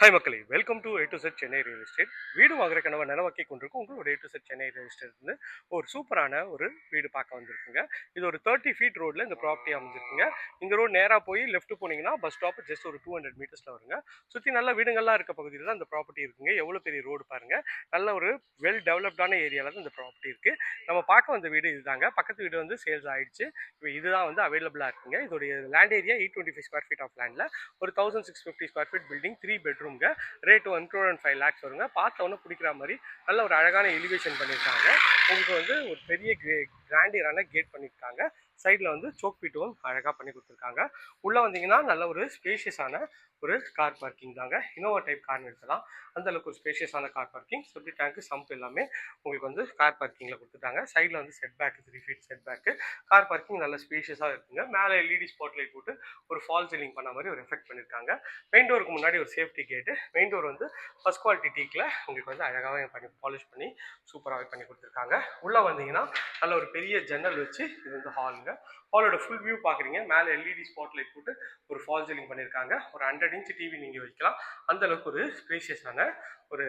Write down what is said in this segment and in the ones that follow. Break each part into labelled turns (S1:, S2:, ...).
S1: Hi மக்களே. Welcome to A to Z Chennai real estate வீடு வாங்குற கனவை நிலவாக்கி கொண்டிருக்கும். உங்களோட A to Z Chennai real எஸ்டேட்லேருந்து ஒரு சூப்பரான ஒரு வீடு பார்க்க வந்திருக்குங்க. இது ஒரு தேர்ட்டி ஃபீட் ரோடில் இந்த ப்ராப்பர்ட்டி அமைஞ்சிருக்குங்க. இந்த ரோடு நேராக போய் லெஃப்ட் போனீங்கன்னா பஸ் ஸ்டாப் ஜஸ்ட் ஒரு டூ ஹண்ட்ரட் மீட்டர்ஸில் வருங்க. சுற்றி நல்ல வீடுங்கள்லாம் இருக்க பகுதியில் தான் இந்த ப்ராப்பர்ட்டி இருக்குங்க. எவ்வளோ பெரிய ரோடு பாருங்கள் நல்ல ஒரு வெல் டெவலப்டான ஏரியாவில் தான் இந்த ப்ராப்பர்ட்டி இருக்குது நம்ம பார்க்க வந்த வீடு இதுதாங்க. பக்கத்து வீடு வந்து சேல்ஸ் ஆகிடுச்சு இப்போ இதுதான் வந்து அவைலபிளாக இருக்குங்க. இதோடைய land area eight twenty five square feet of லேண்டில் ஒரு thousand six fifty square feet building three பெட்ரூம்ங்க rate one crore and five lakhs வருங்க. பார்த்தவொன்னே பிடிக்கிற மாதிரி நல்ல ஒரு அழகான எலிவேஷன் பண்ணியிருக்காங்க. உங்களுக்கு வந்து ஒரு பெரிய கிரே கிராண்டியரான கேட் பண்ணியிருக்காங்க. சைடில் வந்து சோக் பீட்டும் அழகாக பண்ணி கொடுத்துருக்காங்க. உள்ளே வந்தீங்கன்னா நல்ல ஒரு ஸ்பேஷியஸான ஒரு கார் பார்க்கிங் தாங்க. இனோவா டைப் கார் நிறுத்தலாம் அந்தளவுக்கு ஒரு ஸ்பேஷியஸான car parking septic tank sump எல்லாமே உங்களுக்கு வந்து கார் பார்க்கிங்கில் கொடுத்துட்டாங்க. சைடில் வந்து set back three feet set back car parking நல்ல ஸ்பேஷியஸாக இருக்குங்க. மேலே எல்இடி ஸ்பாட் லைட் போட்டு ஒரு ஃபால் சீலிங் பண்ண மாதிரி ஒரு எஃபெக்ட் பண்ணியிருக்காங்க மெயின் டோருக்கு முன்னாடி ஒரு சேஃப்டி கேட்டு மெயின் டோர் வந்து ஃபஸ்ட் குவாலிட்டி டீக்கில் உங்களுக்கு வந்து அழகாகவே பண்ணி பாலிஷ் பண்ணி சூப்பராகவே பண்ணி கொடுத்துருக்காங்க. உள்ளே வந்தீங்கன்னா நல்ல ஒரு பெரிய ஜன்னல் வச்சு இது வந்து ஹாலுங்க ஹாலோட ஃபுல் வியூ பார்க்குறீங்க மேலே எல்இடி ஸ்பாட் லைட் போட்டு ஒரு ஃபால் சீலிங் பண்ணியிருக்காங்க ஒரு ஹண்ட்ரட் இன்ச் டிவி நீங்கள் வைக்கலாம். அந்த அளவுக்கு ஒரு ஸ்பேஷியஸான ஒரு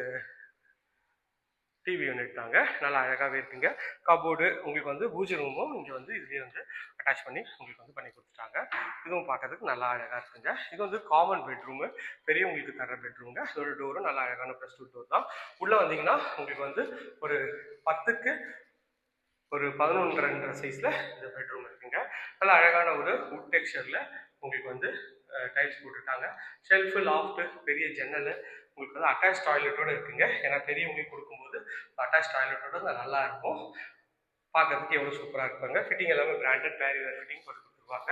S1: டிவி யூனிட் தாங்க. நல்லா அழகாகவே இருக்குங்க. கபோர்டு உங்களுக்கு வந்து பூஜை ரூமும் இங்கே வந்து இதுலேயே வந்து அட்டாச் பண்ணி உங்களுக்கு வந்து பண்ணி கொடுத்துட்டாங்க. இதுவும் பார்க்கறதுக்கு நல்லா அழகாக இருக்குங்க. இது வந்து காமன் பெட்ரூமு பெரியவங்களுக்கு தர பெட்ரூமுங்க இதோட டோரும் நல்லா அழகான ப்ளஸ் டூ டோர் தான். உள்ளே வந்தீங்கன்னா உங்களுக்கு வந்து ஒரு பத்துக்கு ஒரு பதினொன்று ரெண்டரை சைஸில் இந்த பெட்ரூம் இருக்குங்க. நல்லா அழகான ஒரு வுட் டெக்ஸ்சரில் உங்களுக்கு வந்து டைல்ஸ் போட்டுட்டாங்க ஷெல்ஃபு லாஃப்ட்டு பெரிய ஜன்னல் உங்களுக்கு வந்து அட்டாச் டாய்லெட்டோட இருக்குங்க. ஏன்னா பெரியவங்களுக்கு கொடுக்கும்போது அட்டாச் டாய்லெட்டோட நல்லா இருக்கும். பார்க்கறதுக்கு எவ்வளோ சூப்பராக இருப்பாங்க ஃபிட்டிங் எல்லாமே பிராண்டட் பேரியர் ஃபிட்டிங் போட்டு கொடுத்துருவாங்க.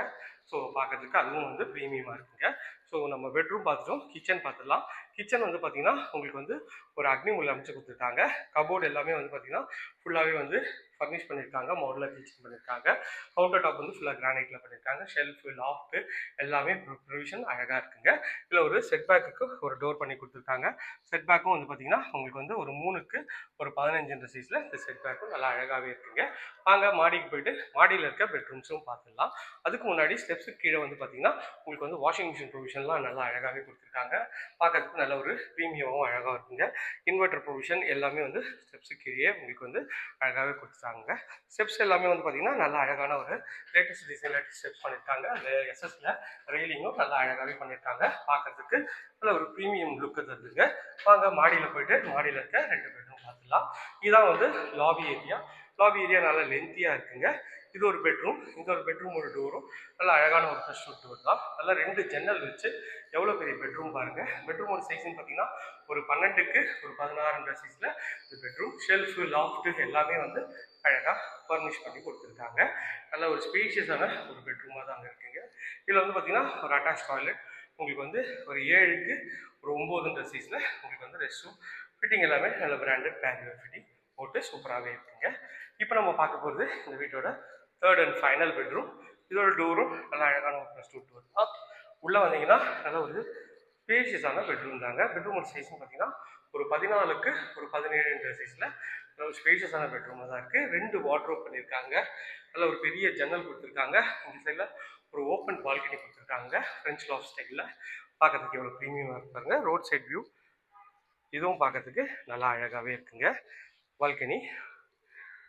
S1: ஸோ பார்க்கறதுக்கு அதுவும் வந்து ப்ரீமியமாக இருக்குங்க. ஸோ நம்ம பெட்ரூம் பார்த்துட்டோம். கிச்சன் பார்த்துடலாம். கிச்சன் வந்து பார்த்தீங்கன்னா உங்களுக்கு வந்து ஒரு அக்னி முள்ள அமைச்சு கொடுத்துருக்காங்க. கபோர்டு எல்லாமே வந்து பார்த்தீங்கன்னா ஃபுல்லாகவே வந்து ஃபர்னிஷ் பண்ணியிருக்காங்க மாடலர் கிச்சன் பண்ணியிருக்காங்க கவுண்டர் டாப் வந்து ஃபுல்லாக கிரானைட்டில் பண்ணியிருக்காங்க ஷெல்ஃபு லாஃப்ட்டு எல்லாமே ப்ரொவிஷன் அழகாக இருக்குங்க. இதில் ஒரு செட் பேக்குக்கு ஒரு டோர் பண்ணி கொடுத்துருக்காங்க. செட் பேக்கும் வந்து பார்த்தீங்கன்னா உங்களுக்கு வந்து ஒரு மூணுக்கு ஒரு பதினஞ்சுன்ற சைஸில் இந்த செட் பேக்கும் நல்லா அழகாகவே இருக்குங்க. வாங்க மாடிக்கு போயிட்டு மாடியில் இருக்க பெட்ரூம்ஸும் பார்த்துடலாம் அதுக்கு முன்னாடி ஸ்டெப்ஸுக்கு கீழே வந்து பார்த்தீங்கன்னா உங்களுக்கு வந்து வாஷிங் மிஷின் ப்ரொவிஷன்லாம் நல்லா அழகாகவே கொடுத்துருக்காங்க. பார்க்கறதுக்கு நல்ல ஒரு ப்ரீமியமும் அழகாக இருக்குங்க. இன்வெர்டர் ப்ரொவிஷன் எல்லாமே வந்து ஸ்டெப்ஸுக்கு கீழே உங்களுக்கு வந்து அழகாகவே கொடுத்துருக்காங்க ஸ்டெப்ஸ் எல்லாமே வந்து பார்த்திங்கன்னா நல்லா அழகான ஒரு லேட்டஸ்ட் டிசைனில் ஸ்டெப் ஸ்டெப்ஸ் பண்ணியிருக்காங்க அந்த எஸ்எஸ்ல ரெயிலிங்கும் நல்லா அழகாகவே பண்ணியிருக்காங்க பார்க்கறதுக்கு நல்ல ஒரு ப்ரீமியம் லுக்கு தருதுங்க. வாங்க மாடியில் போயிட்டு மாடியில் இருக்க ரெண்டு பேரும் பார்த்துக்கலாம் இதுதான் வந்து லாபி ஏரியா லாபி ஏரியா நல்லா லென்த்தியாக இருக்குங்க. இது ஒரு பெட்ரூம் இந்த ஒரு பெட்ரூம் ஒரு டோரும் நல்லா அழகான ஒரு ஃபர்ஸ்ட் டோர் தான். நல்லா ரெண்டு ஜன்னல் வச்சு எவ்வளோ பெரிய பெட்ரூம் பாருங்க. பெட்ரூமோட சைஸ்னு பார்த்தீங்கன்னா ஒரு பன்னெண்டுக்கு ஒரு பதினாறுன்ற சைஸில் இந்த பெட்ரூம் ஷெல்ஃபு லாஃப்ட்டு எல்லாமே வந்து அழகாக ஃபர்னிஷ் பண்ணி கொடுத்துருக்காங்க. நல்ல ஒரு ஸ்பேஷியஸான ஒரு பெட்ரூமாக தான் அங்கே இருக்குங்க. இதில் வந்து பார்த்தீங்கன்னா ஒரு அட்டாச் டாய்லெட் உங்களுக்கு வந்து ஒரு ஏழுக்கு ஒரு ஒம்போதுன்ற சைஸில் உங்களுக்கு வந்து ரெஸ்ட் ரூம் ஃபிட்டிங் எல்லாமே நல்ல பிராண்டட் பேரியர் ஃபிட்டிங் போட்டு சூப்பராகவே இருக்குங்க. இப்போ நம்ம பார்க்க போகிறது இந்த வீட்டோட தேர்ட் அண்ட் ஃபைனல் பெட்ரூம் இதோட டோரும் நல்லா அழகான ஒரு ப்ளஸ் டூ டோர் தான் உள்ளே வந்தீங்கன்னா நல்ல ஒரு ஸ்பேஷியஸான பெட்ரூம் தாங்க. பெட்ரூமோட சைஸ்னு பார்த்தீங்கன்னா ஒரு பதினாலுக்கு ஒரு பதினேழுன்ற சைஸில் நல்ல ஒரு ஸ்பேஷியஸான பெட்ரூமாக தான் இருக்குது ரெண்டு வாட்ரோப் பண்ணியிருக்காங்க. நல்ல ஒரு பெரிய ஜன்னல் கொடுத்துருக்காங்க. இந்த சைடில் ஒரு ஓப்பன் பால்கனி கொடுத்துருக்காங்க. ஃப்ரெஞ்ச் லாஃப் ஸ்டைலில் பார்க்கறதுக்கு எவ்வளோ ப்ரீமியமாக இருப்பாங்க ரோட் சைட் வியூ இதுவும் பார்க்கறதுக்கு நல்லா அழகாகவே இருக்குங்க. பால்கனி.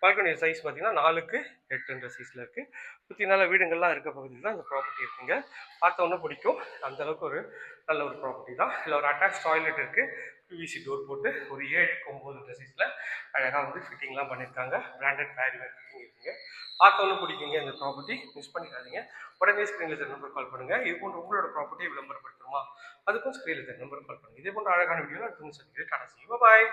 S1: பால்கனி சைஸ் பார்த்தீங்கன்னா நாலுக்கு எட்டுன்ற சைஸில் இருக்குது சுற்றி நல்ல வீடுங்கள்லாம் இருக்க பகுதியில் தான் இந்த ப்ராப்பர்ட்டி இருக்குங்க. பார்த்த ஒன்றும் பிடிக்கும். அந்தளவுக்கு ஒரு நல்ல ஒரு ப்ராப்பர்ட்டி தான். இதில் ஒரு அட்டாச் டாய்லெட் இருக்குது பிவிசி டோர் போட்டு ஒரு ஏழு ஒம்பதுன்ற சைஸில் அழகாக வந்து ஃபிட்டிங்லாம் பண்ணியிருக்காங்க பிராண்டட் பேரிவேர் ஃபிட்டிங் இருக்குங்க. பார்த்த ஒன்றும் பிடிக்குங்க இந்த ப்ராப்பர்ட்டி மிஸ் பண்ணிடாதீங்க. உடனே ஸ்க்ரீனில் தர நம்பர் கால் பண்ணுங்கள் இது போன்ற உங்களோட ப்ராப்பர்ட்டியை விளம்பரப்படுத்தணுமா? அதுக்கும் ஸ்க்ரீனில் தர நம்பர் கால் பண்ணுங்கள் இதே போன்ற அழகான வீடியோ நான் துணி சொல்லி டாடா பாய்